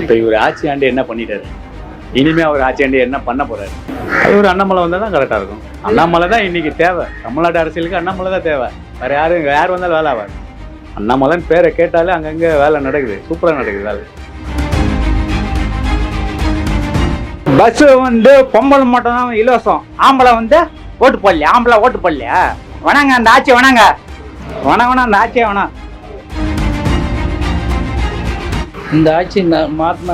இப்போ இவர் ஆட்சி ஆண்டு என்ன பண்ணிட்டாரு? இனிமே அவர் ஆட்சி ஆண்டு என்ன பண்ண போறாரு? அது ஒரு அண்ணாமலை வந்தால் தான் கரெக்டாக இருக்கும். அண்ணாமலை தான் இன்னைக்கு தேவை. தமிழ்நாட்டு அரசியலுக்கு அண்ணாமலை தான் தேவை. வேற யாரும் யார் வந்தாலும் வேலை ஆகாது. அண்ணாமலைன்னு பேரை கேட்டாலே அங்கங்கே வேலை நடக்குது. சூப்பராக நடக்குது வேலை. பஸ் வந்து பொம்பளை மட்டும் தான் இலவசம். ஆம்பளை வந்து ஓட்டு போடலையா ஆம்பளை ஓட்டு போடலையா வேணாங்க அந்த ஆட்சி வேணாங்க. வேணாம் வேணாம் அந்த ஆட்சியை வேணாம் இந்த ஆட்சி ந-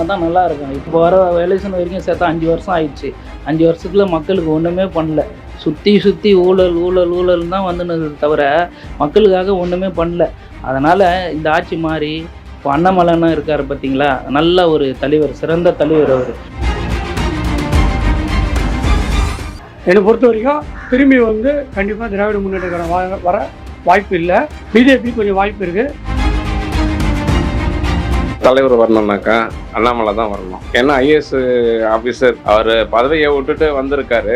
தான் நல்லா இருக்கும் இப்போ வர எலெக்ஷன் வரைக்கும் சேர்த்தா அஞ்சு வருஷம் ஆயிடுச்சு. அஞ்சு வருஷத்தில் மக்களுக்கு ஒன்றுமே பண்ணல. சுற்றி சுற்றி ஊழல் ஊழல் ஊழல் தான் வந்துன்னு தவிர மக்களுக்காக ஒன்றுமே பண்ணல. அதனால் இந்த ஆட்சி மாறி இப்போ அண்ணாமலைன்னா இருக்கார் பார்த்தீங்களா நல்ல ஒரு தலைவர் சிறந்த தலைவர் அவர். என்னை பொறுத்த வரைக்கும் திரும்பி வந்து கண்டிப்பாக திராவிட முன்னேற்ற வர வாய்ப்பு இல்லை. பிஜேபி கொஞ்சம் வாய்ப்பு இருக்குது தலைவர் வரணும்னாக்கா அண்ணாமலை தான் வரணும். ஏன்னா ஐஏஎஸ் ஆஃபீஸர் அவர் பதவியை விட்டுட்டு வந்திருக்காரு.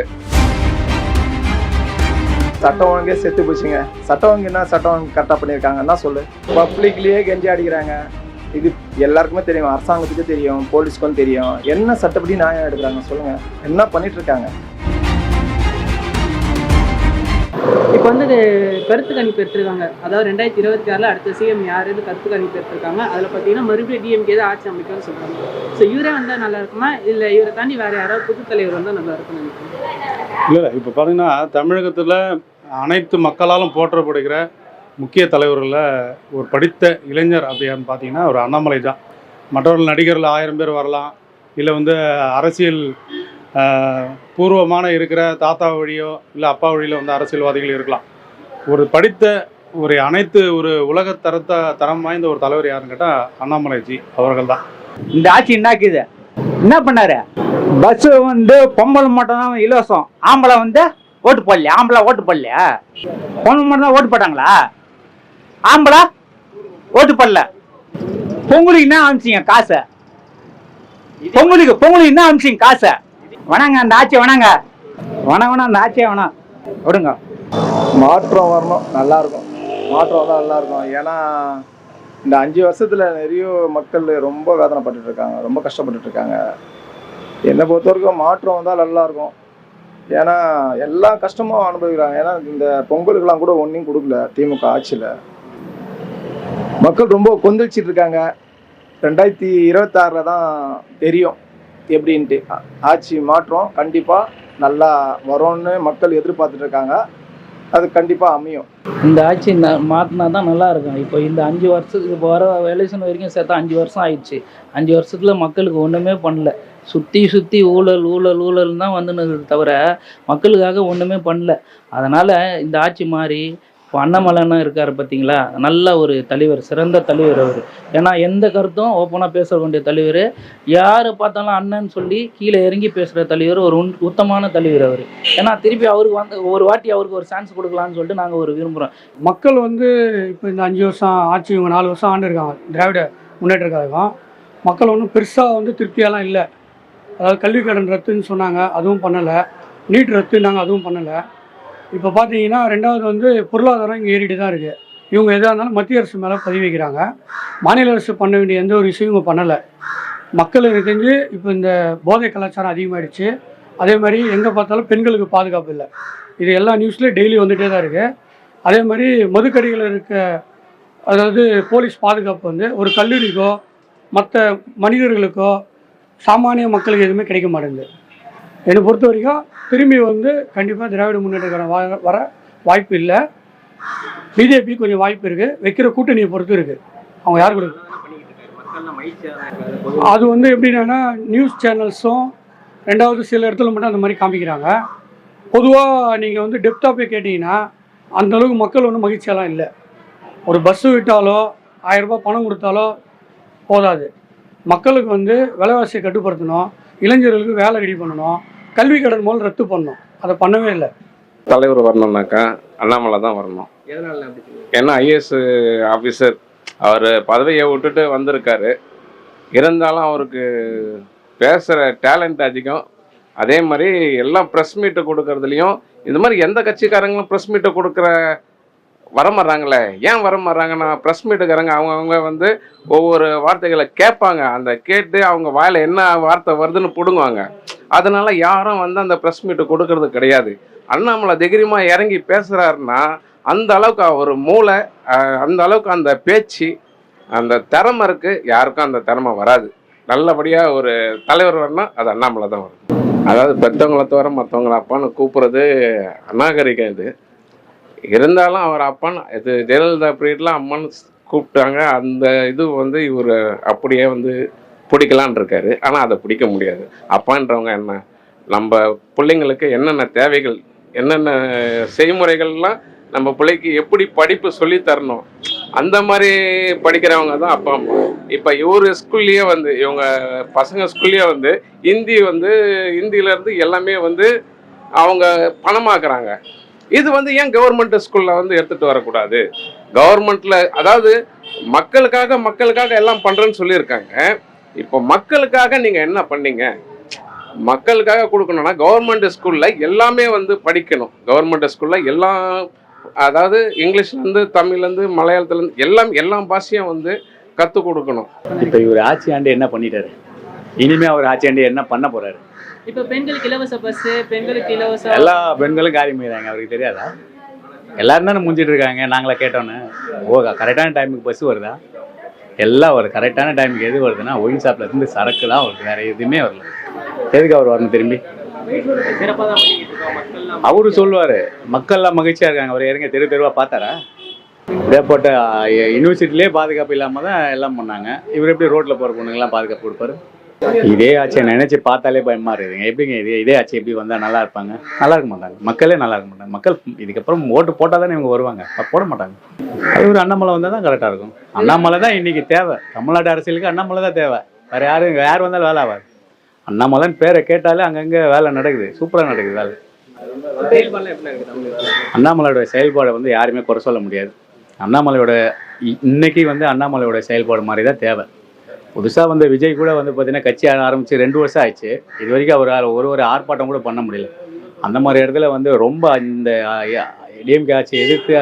சட்டம் ஒழுங்கே செத்து போச்சுங்க. சட்டம் ஒழுங்கு என்ன? சட்டம் ஒழுங்கு கரெக்டாக பண்ணியிருக்காங்கன்னா சொல்லு? பப்ளிக்லேயே கெஞ்சி அடிக்கிறாங்க. இது எல்லாருக்குமே தெரியும். அரசாங்கத்துக்கு தெரியும். போலீஸ்க்கும் தெரியும். என்ன சட்டப்படி நியாயம் எடுக்கிறாங்க சொல்லுங்கள் என்ன பண்ணிட்டு இருக்காங்க? இப்போ வந்து கருத்து கணிப்பு எடுத்திருக்காங்க. அதாவது ரெண்டாயிரத்தி இருபத்தி ஆறில் அடுத்த சிஎம் யாருன்னு கருத்து கணிப்பு எடுத்திருக்காங்க. அதில் பார்த்தீங்கன்னா மறுபடியும் டிஎம்கே தான் ஆட்சி அமைக்கணும்னு சொல்கிறாங்க ஸோ இவரே வந்தால் நல்லா இருக்குமா? இல்லை இவரை தாண்டி வேறு யாராவது புது தலைவர் வந்தால் நல்லா இருக்கும்னு நினைக்கிறேன் இல்லை இப்போ பார்த்தீங்கன்னா தமிழகத்தில் அனைத்து மக்களாலும் போற்றப்படுகிற முக்கிய தலைவர்களில் ஒரு படித்த இளைஞர் அப்படின்னு பார்த்தீங்கன்னா ஒரு அண்ணாமலை தான். மற்றவர்கள் நடிகர்கள் ஆயிரம் பேர் வரலாம். இல்லை வந்து அரசியல் பூர்வமான இருக்கிற தாத்தா வழியோ இல்லை அப்பா வழியில் வந்து அரசியல்வாதிகள் இருக்கலாம். ஒரு படித்த ஒரு அனைத்து ஒரு உலக தரத்த தரம் வாய்ந்த ஒரு தலைவர் யாருன்னு கேட்டால் அண்ணாமலைஜி அவர்கள் தான் இந்த ஆட்சி என்னாக்குது? என்ன பண்ணாரு? பஸ் வந்து பொம்பளை மட்டும் தான் இலவசம். ஆம்பளை வந்து ஓட்டு போடலையா? ஆம்பளை ஓட்டு போடலையா? பொம்பளை மட்டும் தான் ஓட்டு போட்டாங்களா? ஆம்பளை ஓட்டு போடல. பொங்கலுக்கு என்ன அமிச்சிங்க காசை? பொங்கலுக்கு பொங்கலுக்கு என்ன அமிச்சிங்க காசை? வேணாங்க அந்த ஆட்சி வேணாங்க. வேணாம் வேணாம் அந்த ஆட்சியே வேணாம் விடுங்க. மாற்றம் வரணும் நல்லா இருக்கும் மாற்றம் வந்தால் நல்லா இருக்கும் ஏன்னா இந்த அஞ்சு வருஷத்துல நிறைய மக்கள் ரொம்ப வேதனைப்பட்டு இருக்காங்க ரொம்ப கஷ்டப்பட்டுட்டு இருக்காங்க என்னை பொறுத்த வரைக்கும் மாற்றம் வந்தால் நல்லா இருக்கும் ஏன்னா எல்லா கஷ்டமும் அனுபவிக்கிறாங்க. ஏன்னா இந்த பொங்கலுக்கெல்லாம் கூட ஒன்றையும் கொடுக்கல திமுக ஆட்சியில். மக்கள் ரொம்ப கொந்தளிச்சிட்டு இருக்காங்க ரெண்டாயிரத்தி இருபத்தாறில் தான் தெரியும். எப்படின்ட்டு ஆட்சி மாற்றம் கண்டிப்பாக நல்லா வரும்னு மக்கள் எதிர்பார்த்துட்டு இருக்காங்க அது கண்டிப்பாக அமையும். இந்த ஆட்சி ந மாற்றினா தான் நல்லா இருக்கும் இப்போ இந்த அஞ்சு வருஷத்துக்கு இப்போ வர எலெக்ஷன் வரைக்கும் சேர்த்தா அஞ்சு வருஷம் ஆயிடுச்சு. அஞ்சு வருஷத்தில் மக்களுக்கு ஒன்றுமே பண்ணல. சுற்றி சுற்றி ஊழல் ஊழல் ஊழல் தான் வந்துன்னு தவிர மக்களுக்காக ஒன்றுமே பண்ணல. அதனால் இந்த ஆட்சி மாறி இப்போ அண்ணாமலைன்னு இருக்கார் பார்த்தீங்களா நல்ல ஒரு தலைவர் சிறந்த தலைவர் அவர். ஏன்னா எந்த கருத்தும் ஓப்பனாக பேச வேண்டிய தலைவர். யார் பார்த்தாலும் அண்ணன் சொல்லி கீழே இறங்கி பேசுகிற தலைவர் ஒரு உன் உத்தமான தலைவர் அவர். ஏன்னா திருப்பி அவருக்கு வந்து ஒரு வாட்டி அவருக்கு ஒரு சான்ஸ் கொடுக்கலான்னு சொல்லிட்டு நாங்கள் ஒரு விரும்புகிறோம் மக்கள் வந்து இப்போ இந்த அஞ்சு வருஷம் ஆட்சி இவங்க நாலு வருஷம் ஆண்டு இருக்காங்க. திராவிட முன்னேற்ற கழகம். மக்கள் ஒன்றும் பெருசாக வந்து திருப்தியெல்லாம் இல்லை. அதாவது கல்வி கடன் ரத்துன்னு சொன்னாங்க அதுவும் பண்ணலை. நீட் ரத்து நாங்கள் அதுவும் பண்ணலை. இப்போ பார்த்தீங்கன்னா ரெண்டாவது வந்து பொருளாதாரம் இங்கே ஏறிட்டு தான் இருக்குது இவங்க எதாக இருந்தாலும் மத்திய அரசு மேலே பதிவு வைக்கிறாங்க. மாநில அரசு பண்ண வேண்டிய எந்த ஒரு விஷயமும் இவங்க பண்ணலை. மக்கள் எனக்கு தெரிஞ்சு இப்போ இந்த போதை கலாச்சாரம் அதிகமாகிடுச்சு அதே மாதிரி எங்கே பார்த்தாலும் பெண்களுக்கு பாதுகாப்பு இல்லை. இது எல்லா நியூஸ்லேயும் டெய்லி வந்துகிட்டே தான் இருக்குது அதே மாதிரி மதுக்கடிகளில் இருக்க அதாவது போலீஸ் பாதுகாப்பு வந்து ஒரு கல்லூரிக்கோ மற்ற மனிதர்களுக்கோ சாமானிய மக்களுக்கு எதுவுமே கிடைக்க மாட்டேங்குது. என்னை பொறுத்த வரைக்கும் திரும்பி வந்து கண்டிப்பாக திராவிட முன்னேற்ற வர வர வாய்ப்பு இல்லை. பிஜேபி கொஞ்சம் வாய்ப்பு இருக்குது வைக்கிற கூட்டணியை பொறுத்து இருக்குது அவங்க யார் கொடுக்கு அது வந்து எப்படின்னா நியூஸ் சேனல்ஸும் ரெண்டாவது சில இடத்துல மட்டும் அந்த மாதிரி காமிக்கிறாங்க. பொதுவாக நீங்கள் வந்து டெப்த்தாக போய் கேட்டிங்கன்னா அந்த அளவுக்கு மக்கள் ஒன்றும் மகிழ்ச்சியெல்லாம் இல்லை. ஒரு பஸ்ஸு விட்டாலோ ஆயிரம் ரூபாய் பணம் கொடுத்தாலோ போதாது. மக்களுக்கு வந்து விலைவாசியை கட்டுப்படுத்தணும். இளைஞர்களுக்கு வேலை ரெடி பண்ணணும். கல்வி கடன் மூலம் ரத்து பண்ணணும் அதை பண்ணவே இல்லை. தலைவர் வரணும்னாக்கா அண்ணாமலை தான் வரணும். ஏன்னா ஐஏஎஸ் ஆஃபீஸர் அவர் பதவியை விட்டுட்டு வந்திருக்காரு. இருந்தாலும் அவருக்கு பேசுகிற டேலண்ட் அதிகம். அதே மாதிரி எல்லாம் ப்ரெஸ் மீட்டு கொடுக்கறதுலையும் இந்த மாதிரி எந்த கட்சிக்காரங்களும் ப்ரெஸ் மீட்டை கொடுக்குற வர மாட்றாங்களே ஏன் வர மாட்றாங்கன்னா ப்ரெஸ் மீட்டுக்காரங்க அவங்கவுங்க வந்து ஒவ்வொரு வார்த்தைகளை கேட்பாங்க. அந்த கேட்டு அவங்க வாயில என்ன வார்த்தை வருதுன்னு பிடுங்குவாங்க. அதனால் யாரும் வந்து அந்த ப்ரெஸ் மீட்டு கொடுக்கறது கிடையாது. அண்ணாமலை தைரியமா இறங்கி பேசுகிறாருன்னா அந்த அளவுக்கு அவர் மூளை அந்த அளவுக்கு அந்த பேச்சு அந்த திறமை இருக்குது யாருக்கும் அந்த திறமை வராது. நல்லபடியாக ஒரு தலைவர் வரணும் அது அண்ணாமலை தான் வரும் அதாவது பெற்றவங்கள தவிர மற்றவங்கள அப்பான்னு கூப்பிட்றது அநாகரிகம் இது. இருந்தாலும் அவர் அப்பான்னு இது ஜெயலலிதா பீரியட்லாம் அம்மான்னு கூப்பிட்டாங்க. அந்த இது வந்து இவர் அப்படியே வந்து பிடிக்கலான் இருக்காரு ஆனால் அதை பிடிக்க முடியாது. அப்பான்றவங்க என்ன? நம்ம பிள்ளைங்களுக்கு என்னென்ன தேவைகள் என்னென்ன செய்முறைகள்லாம் நம்ம பிள்ளைக்கு எப்படி படிப்பு சொல்லி தரணும் அந்த மாதிரி படிக்கிறவங்க தான் அப்பா அம்மா. இப்போ இவர் ஸ்கூல்லையே வந்து இவங்க பசங்க ஸ்கூல்லையே வந்து ஹிந்தி வந்து ஹிந்தியிலேருந்து எல்லாமே வந்து அவங்க பணமாக்குறாங்க. இது வந்து ஏன் கவர்மெண்ட் ஸ்கூலில் வந்து எடுத்துகிட்டு வரக்கூடாது? கவர்மெண்ட்டில் அதாவது மக்களுக்காக மக்களுக்காக எல்லாம் பண்ணுறேன்னு சொல்லியிருக்காங்க. இப்போ மக்களுக்காக நீங்க என்ன பண்ணீங்க? மக்களுக்காக கொடுக்கணும்னா கவர்மெண்ட் ஸ்கூல்ல எல்லாமே வந்து படிக்கணும். கவர்மெண்ட் ஸ்கூல்ல எல்லாம் அதாவது இங்கிலீஷ்லேருந்து தமிழ்லேருந்து மலையாளத்துலேருந்து எல்லாம் எல்லா பாஷையும் வந்து கற்றுக் கொடுக்கணும். இப்போ இவர் ஆட்சி ஆண்டு என்ன பண்ணிட்டாரு? இனிமே அவர் ஆட்சி ஆண்டு என்ன பண்ண போறாரு? இப்போ பெண்களுக்கு இலவச பஸ் பெண்களுக்கு இலவச எல்லா பெண்களும் காரியம் செய்கிறாங்க அவருக்கு தெரியாதா? எல்லாரும் தானே முடிஞ்சிட்டு இருக்காங்க நாங்களா கேட்டோன்னு. ஓ கரெக்டான டைமுக்கு பஸ் வருதா? எல்லாம் ஒரு கரெக்டான டைமுக்கு எது வருதுன்னா ஒயின் ஷாப்ல இருந்து சரக்கு தான் அவருக்கு வேற எதுவுமே வரல. எதுக்கு அவர் வரணும் திரும்பி? மக்கள்லாம் அவரு சொல்லுவாரு. மக்கள்லாம் மகிழ்ச்சியா இருக்காங்க. அவர் இறங்க தெரு தெருவா பார்த்தாரா? போட்ட யூனிவர்சிட்டிலே பாதுகாப்பு இல்லாம தான் எல்லாம் பண்ணாங்க. இவர் எப்படி ரோட்ல போற பொண்ணுங்கெல்லாம் பாதுகாப்பு கொடுப்பாரு? இதே ஆட்சியை நினைச்சு பார்த்தாலே பயமா இருக்குதுங்க. எப்படிங்க இதே இதே ஆட்சி எப்படி வந்தால் நல்லா இருப்பாங்க? நல்லா இருக்க மாட்டாங்க. மக்களே நல்லா இருக்க மாட்டாங்க. மக்கள் இதுக்கப்புறம் ஓட்டு போட்டால் தானே இவங்க வருவாங்க. போட மாட்டாங்க. அது ஒரு அண்ணாமலை வந்தால் தான் கரெக்டாக இருக்கும். அண்ணாமலை தான் இன்னைக்கு தேவை. தமிழ்நாடு அரசியலுக்கு அண்ணாமலை தான் தேவை. வேற யாரும் யார் வந்தாலும் வேலை ஆகாது. அண்ணாமலைன்னு பேரை கேட்டாலே அங்கங்கே வேலை நடக்குது. சூப்பராக நடக்குது வேலை. அண்ணாமலையோட செயல்பாடை வந்து யாருமே குறை சொல்ல முடியாது. அண்ணாமலையோட இ- இன்னைக்கு வந்து அண்ணாமலையோட செயல்பாடு மாதிரி தான் தேவை. புதுசாக வந்து விஜய் கூட வந்து பார்த்தீங்கன்னா கட்சி ஆரம்பித்து ரெண்டு வருஷம் ஆயிடுச்சு. இது வரைக்கும் அவர் ஒரு ஒரு ஆர்ப்பாட்டம் கூட பண்ண முடியல. அந்த மாதிரி இடத்துல வந்து ரொம்ப இந்த டிஎம்கே ஆட்சியை எதிர்த்து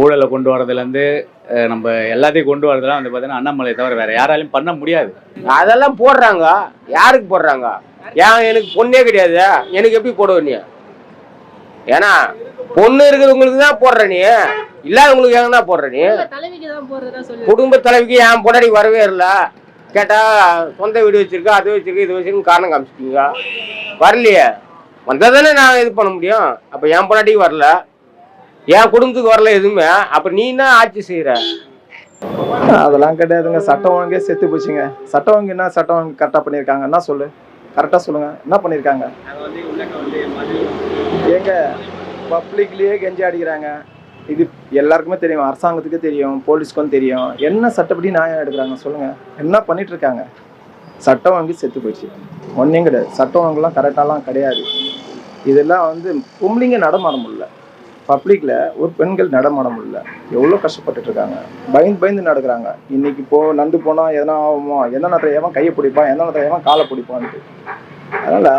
ஊழலை கொண்டு வரதுலேருந்து நம்ம எல்லாத்தையும் கொண்டு வரதெல்லாம் வந்து பார்த்தீங்கன்னா அண்ணாமலை தவிர வேற யாராலையும் பண்ண முடியாது. அதெல்லாம் போடுறாங்க. யாருக்கு போடுறாங்க? ஏன் எனக்கு பொண்ணே கிடையாது. எனக்கு எப்படி போடுவ நீ? ஏன்னா பொண்ணு இருக்கிறவங்களுக்கு தான் போடுற நீ. இல்லாதவங்களுக்கு ஏன்னா போடுற நீ? தலைவிக்கு தான் போறதா சொல்லி குடும்ப தலைவிக்கு என் பொண்டாடி வரவே இல்லை. கேட்டா சொந்த வீடு வச்சிருக்கா அது வச்சிருக்கு இது வச்சிருக்கு காரணம் காமிச்சிட்டீங்க வரலையே. வந்தால் தானே நான் இது பண்ண முடியும். அப்போ என் பொண்டாட்டிக்கு வரல. என் குடும்பத்துக்கு வரல எதுவுமே. அப்போ நீ என்ன ஆட்சி செய்கிற அதெல்லாம் கிடையாதுங்க. சட்டம் ஒழுங்கே செத்து போச்சுங்க. சட்டம் ஒழுங்கு என்ன சட்டம் ஒழுங்கு கரெக்டாக பண்ணியிருக்காங்க? என்ன சொல்லு? கரெக்டாக சொல்லுங்க. என்ன பண்ணியிருக்காங்க? ஏங்க பப்ளிக்லேயே கெஞ்சி அடிக்கிறாங்க. இது எல்லாருக்குமே தெரியும் அரசாங்கத்துக்கு தெரியும் போலீஸ்க்கும் தெரியும். என்ன சட்டப்படி நியாயம் எடுக்கிறாங்க சொல்லுங்க. என்ன பண்ணிட்டு இருக்காங்க சட்டம் வாங்கி செத்து போயிடுச்சு. ஒன்றையும் கிடையாது. சட்டம் வாங்கலாம் கரெக்டாலாம் கிடையாது. இதெல்லாம் வந்து பொம்பளைங்க நடமாட முடியல. பப்ளிக்கில் ஒரு பெண்கள் நடமாட முடியல. எவ்வளோ கஷ்டப்பட்டுட்டு இருக்காங்க பயந்து பயந்து நடக்கிறாங்க. இன்னைக்கு போ நந்து போனால் எதனா ஆகுமோ? எந்த நேரத்தில் எவன் கையை பிடிப்பான்? எந்த நேரத்தில் எவன் காலை பிடிப்பான்ட்டு. அதனால்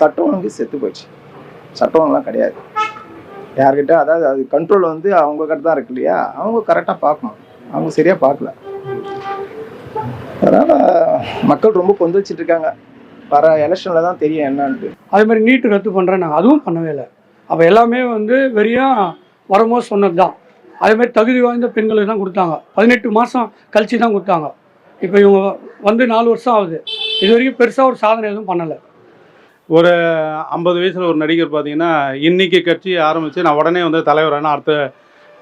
சட்டம் வாங்கி செத்து போயிடுச்சு. சட்டம் கிடையாது. யார்கிட்ட அதாவது அது கண்ட்ரோல் வந்து அவங்க கிட்ட தான் இருக்கு இல்லையா? அவங்க கரெக்டாக பார்க்கணும். அவங்க சரியாக பார்க்கல. அதனால் மக்கள் ரொம்ப கொந்தளிச்சிட்டு இருக்காங்க. வர எலெக்ஷனில் தான் தெரியும் என்னான்ட்டு. அதே மாதிரி நீட்டு ரத்து பண்ணுறேன் அதுவும் பண்ணவே இல்லை. அப்போ எல்லாமே வந்து வெறியும் வரும்போது சொன்னது தான் அதேமாதிரி தகுதி வாய்ந்த பெண்களுக்கு தான் கொடுத்தாங்க. பதினெட்டு மாதம் கழிச்சு தான் கொடுத்தாங்க. இப்போ இவங்க வந்து நாலு வருஷம் ஆகுது. இது வரைக்கும் பெருசாக ஒரு சாதனை எதுவும் பண்ணலை. ஒரு ஐம்பது வயசில் ஒரு நடிகர் பார்த்தீங்கன்னா இன்றைக்கி கட்சி ஆரம்பித்து நான் உடனே வந்து தலைவரான அடுத்த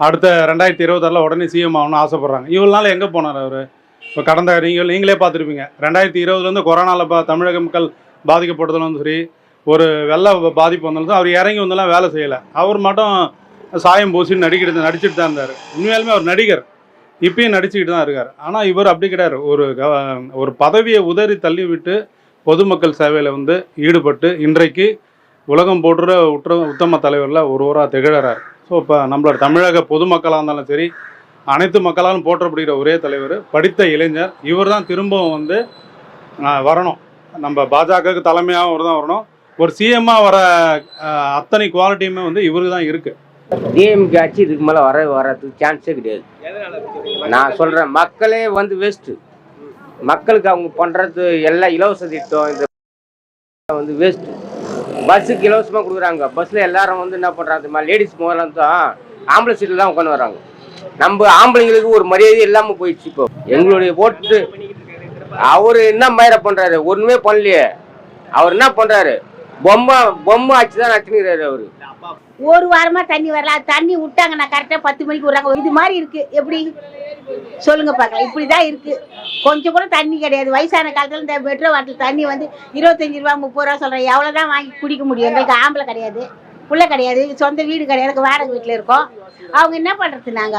அடுத்த ரெண்டாயிரத்தி இருபத்தாறில் உடனே சிஎம் ஆகணும்னு ஆசைப்பட்றாங்க. இவ்வளோ நாள் எங்கே போனார் அவர்? இப்போ கடந்த நீங்கள் நீங்களே பார்த்துருப்பீங்க. ரெண்டாயிரத்தி இருபதுலேருந்து கொரோனாவில் பா தமிழக மக்கள் பாதிக்கப்பட்டதுலும் சரி ஒரு வெள்ள பாதிப்பு வந்தாலும் அவர் இறங்கி வந்தெல்லாம் வேலை செய்யலை. அவர் மட்டும் சாயம் பூசி நடிக்கிட்டு நடிச்சுட்டு தான் இருந்தார். உண்மையாலுமே அவர் நடிகர். இப்பயும் நடிச்சுக்கிட்டு தான் இருக்கார். ஆனால் இவர் அப்படி கிடையாது. ஒரு ஒரு பதவியை உதறி தள்ளி விட்டு பொதுமக்கள் சேவையில் வந்து ஈடுபட்டு இன்றைக்கு உலகம் போடுற உற்ற உத்தம தலைவரில் ஒருவராக திகழறார். ஸோ இப்போ நம்மளோட தமிழக பொதுமக்களாக இருந்தாலும் சரி அனைத்து மக்களாலும் போற்றப்படுகிற ஒரே தலைவர் படித்த இளைஞர் இவர் தான் திரும்பவும் வந்து வரணும். நம்ம பாஜகவுக்கு தலைமையாகவும் இவர் தான் வரணும். ஒரு சிஎம்மாக வர அத்தனை குவாலிட்டியுமே வந்து இவருக்கு தான் இருக்குது டிஎம்கே ஆட்சி இதுக்கு மேலே வர வரதுக்கு சான்ஸே கிடையாது. நான் சொல்கிறேன் மக்களே வந்து வேஸ்ட்டு மக்களுக்கு அவங்க பண்ணுறது எல்லாம் இலவச திட்டம் இந்த வந்து வேஸ்ட்டு பஸ்ஸுக்கு இலவசமாக கொடுக்குறாங்க. பஸ்ஸில் எல்லாரும் வந்து என்ன பண்ணுறாங்க லேடிஸ் முதல்ல தான் ஆம்பளை சீட்டில் தான் உட்காந்து வராங்க. நம்ம ஆம்பளைங்களுக்கு ஒரு மரியாதை இல்லாமல் போயிடுச்சு இப்போ. எங்களுடைய ஓட்டு அவர் என்ன மயிரை பண்ணுறாரு ஒன்றுமே பண்ணலையே. அவர் என்ன பண்ணுறாரு பொம்மை பொம்மை ஆச்சு தான் நச்சுக்கிறாரு ஒரு வாரமா தண்ணி வரல. அது தண்ணி விட்டாங்க. நான் கரெக்டா பத்து மணிக்கு விடுறாங்க. இது மாதிரி இருக்கு. எப்படி? சொல்லுங்க பார்க்கலாம். இப்படிதான் இருக்கு. கொஞ்சம் கூட தண்ணி கிடையாது. வயசான காலத்துல இந்த பெட்ரோல் வாட்டர் தண்ணி வந்து இருபத்தஞ்சு ரூபா முப்பது ரூபா சொல்றேன். எவ்வளவுதான் வாங்கி குடிக்க முடியும்? எங்களுக்கு ஆம்பளை கிடையாது. பிள்ளை கிடையாது. சொந்த வீடு கிடையாது. வாடகை வீட்டுல இருக்கோம். அவங்க என்ன பண்றது நாங்க?